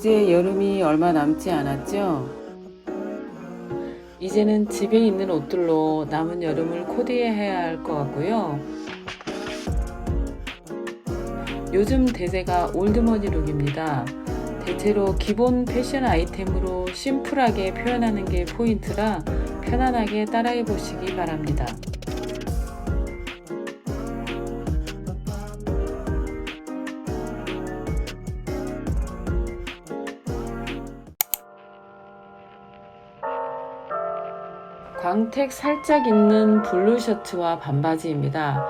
이제 여름이 얼마 남지 않았죠? 이제는 집에 있는 옷들로 남은 여름을 코디해야 할 것 같고요. 요즘 대세가 올드머니 룩입니다. 대체로 기본 패션 아이템으로 심플하게 표현하는 게 포인트라 편안하게 따라해 보시기 바랍니다. 광택 살짝 있는 블루 셔츠와 반바지입니다.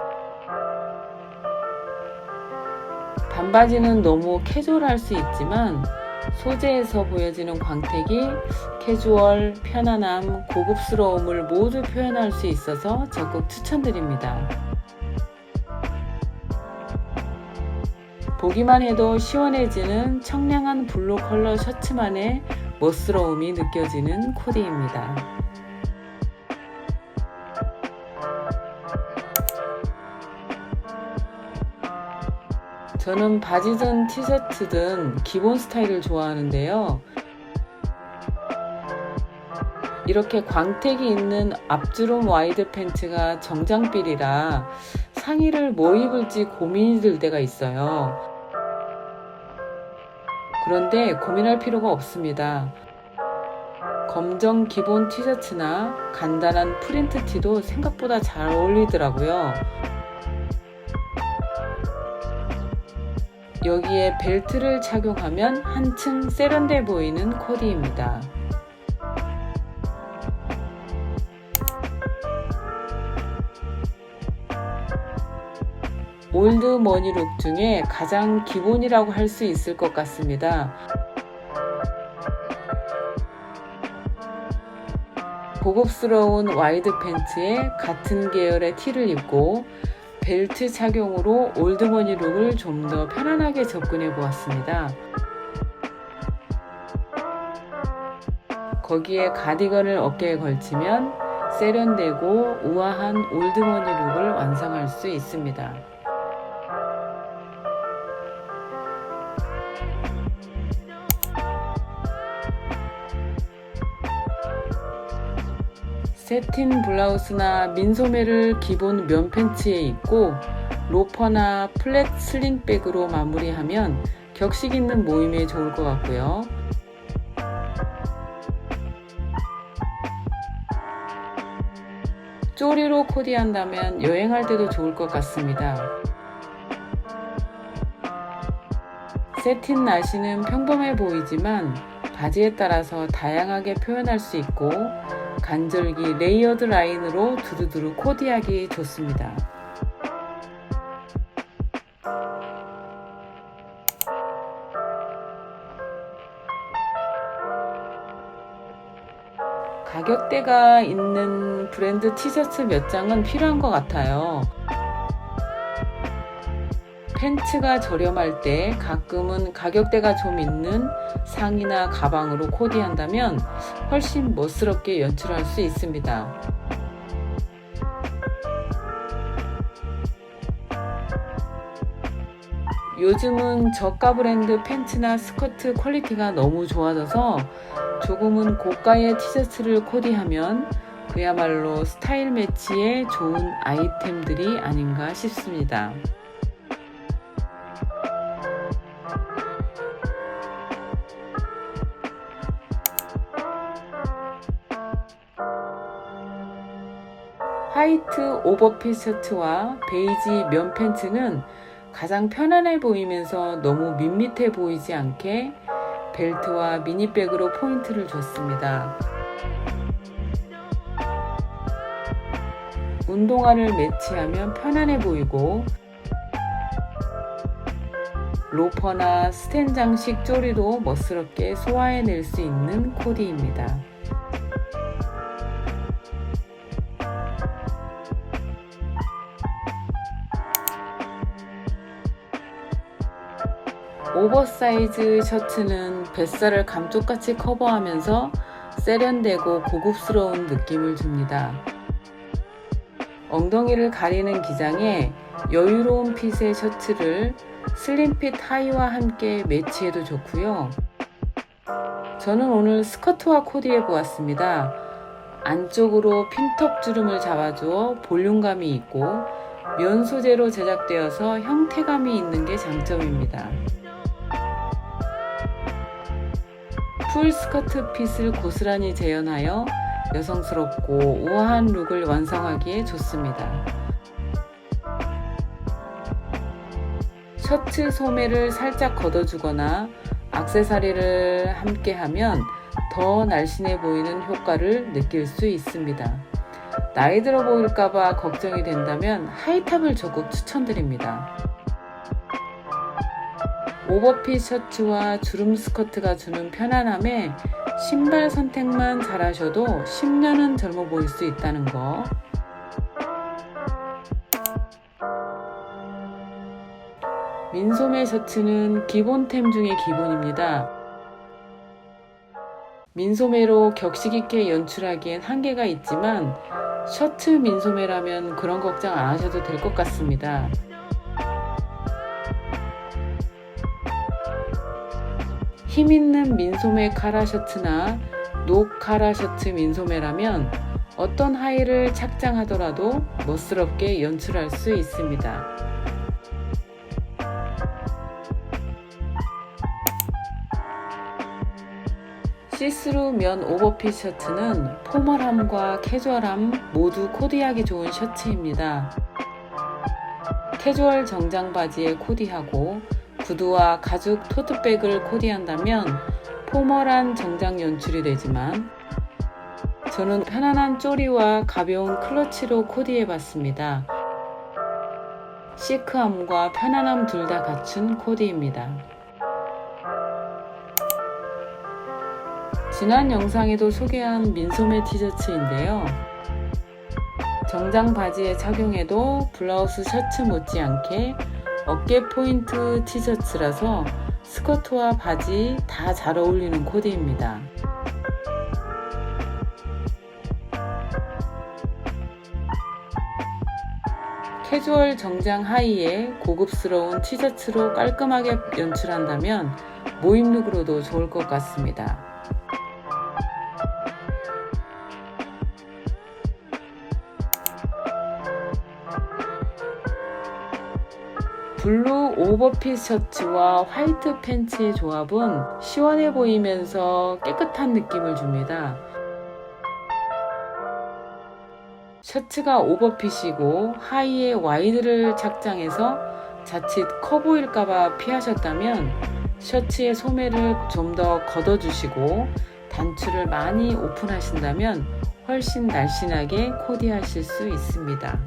반바지는 너무 캐주얼할 수 있지만 소재에서 보여지는 광택이 캐주얼, 편안함, 고급스러움을 모두 표현할 수 있어서 적극 추천드립니다. 보기만 해도 시원해지는 청량한 블루 컬러 셔츠만의 멋스러움이 느껴지는 코디입니다. 저는 바지든 티셔츠든 기본 스타일을 좋아하는데요. 이렇게 광택이 있는 앞주름 와이드 팬츠가 정장필이라 상의를 뭐 입을지 고민이 들 때가 있어요. 그런데 고민할 필요가 없습니다. 검정 기본 티셔츠나 간단한 프린트 티도 생각보다 잘 어울리더라고요. 여기에 벨트를 착용하면 한층 세련돼 보이는 코디입니다. 올드 머니룩 중에 가장 기본이라고 할 수 있을 것 같습니다. 고급스러운 와이드 팬츠에 같은 계열의 티를 입고 벨트 착용으로 올드머니 룩을 좀 더 편안하게 접근해 보았습니다. 거기에 가디건을 어깨에 걸치면 세련되고 우아한 올드머니 룩을 완성할 수 있습니다. 세틴 블라우스나 민소매를 기본 면 팬츠에 입고 로퍼나 플랫 슬링백으로 마무리하면 격식 있는 모임에 좋을 것 같고요. 쪼리로 코디한다면 여행할 때도 좋을 것 같습니다. 세틴 나시는 평범해 보이지만 바지에 따라서 다양하게 표현할 수 있고 간절기 레이어드 라인으로 두루두루 코디하기 좋습니다. 가격대가 있는 브랜드 티셔츠 몇 장은 필요한 것 같아요. 팬츠가 저렴할 때 가끔은 가격대가 좀 있는 상의나 가방으로 코디한다면 훨씬 멋스럽게 연출할 수 있습니다. 요즘은 저가 브랜드 팬츠나 스커트 퀄리티가 너무 좋아져서 조금은 고가의 티셔츠를 코디하면 그야말로 스타일 매치에 좋은 아이템들이 아닌가 싶습니다. 화이트 오버핏 셔츠와 베이지 면 팬츠는 가장 편안해 보이면서 너무 밋밋해 보이지 않게 벨트와 미니백으로 포인트를 줬습니다. 운동화를 매치하면 편안해 보이고 로퍼나 스텐 장식 쪼리도 멋스럽게 소화해낼 수 있는 코디입니다. 오버사이즈 셔츠는 뱃살을 감쪽같이 커버하면서 세련되고 고급스러운 느낌을 줍니다. 엉덩이를 가리는 기장에 여유로운 핏의 셔츠를 슬림핏 하의와 함께 매치해도 좋고요. 저는 오늘 스커트와 코디해 보았습니다. 안쪽으로 핀턱 주름을 잡아주어 볼륨감이 있고 면 소재로 제작되어서 형태감이 있는 게 장점입니다. 풀 스커트 핏을 고스란히 재현하여 여성스럽고 우아한 룩을 완성하기에 좋습니다. 셔츠 소매를 살짝 걷어주거나 악세사리를 함께 하면 더 날씬해 보이는 효과를 느낄 수 있습니다. 나이 들어 보일까봐 걱정이 된다면 하이탑을 적극 추천드립니다. 오버핏 셔츠와 주름 스커트가 주는 편안함에 신발 선택만 잘하셔도 10년은 젊어 보일 수 있다는 거. 민소매 셔츠는 기본템 중의 기본입니다. 민소매로 격식 있게 연출하기엔 한계가 있지만 셔츠 민소매라면 그런 걱정 안 하셔도 될 것 같습니다. 힘 있는 민소매 카라 셔츠나 녹 카라 셔츠 민소매라면 어떤 하의를 착장하더라도 멋스럽게 연출할 수 있습니다. 시스루 면 오버핏 셔츠는 포멀함과 캐주얼함 모두 코디하기 좋은 셔츠입니다. 캐주얼 정장 바지에 코디하고 구두와 가죽 토트백을 코디한다면 포멀한 정장 연출이 되지만 저는 편안한 쪼리와 가벼운 클러치로 코디해 봤습니다. 시크함과 편안함 둘 다 갖춘 코디입니다. 지난 영상에도 소개한 민소매 티셔츠인데요. 정장 바지에 착용해도 블라우스 셔츠 못지않게 어깨 포인트 티셔츠라서 스커트와 바지 다 잘 어울리는 코디입니다. 캐주얼 정장 하의에 고급스러운 티셔츠로 깔끔하게 연출한다면 모임룩으로도 좋을 것 같습니다. 블루 오버핏 셔츠와 화이트 팬츠의 조합은 시원해 보이면서 깨끗한 느낌을 줍니다. 셔츠가 오버핏이고 하의에 와이드를 착장해서 자칫 커 보일까봐 피하셨다면 셔츠의 소매를 좀 더 걷어주시고 단추를 많이 오픈하신다면 훨씬 날씬하게 코디하실 수 있습니다.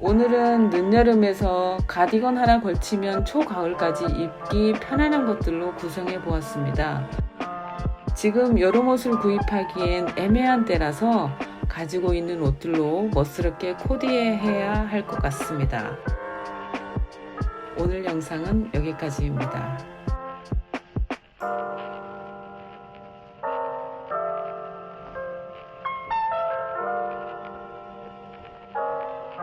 오늘은 늦여름에서 가디건 하나 걸치면 초가을까지 입기 편안한 것들로 구성해 보았습니다. 지금 여름 옷을 구입하기엔 애매한 때라서 가지고 있는 옷들로 멋스럽게 코디해야 할 것 같습니다. 오늘 영상은 여기까지입니다.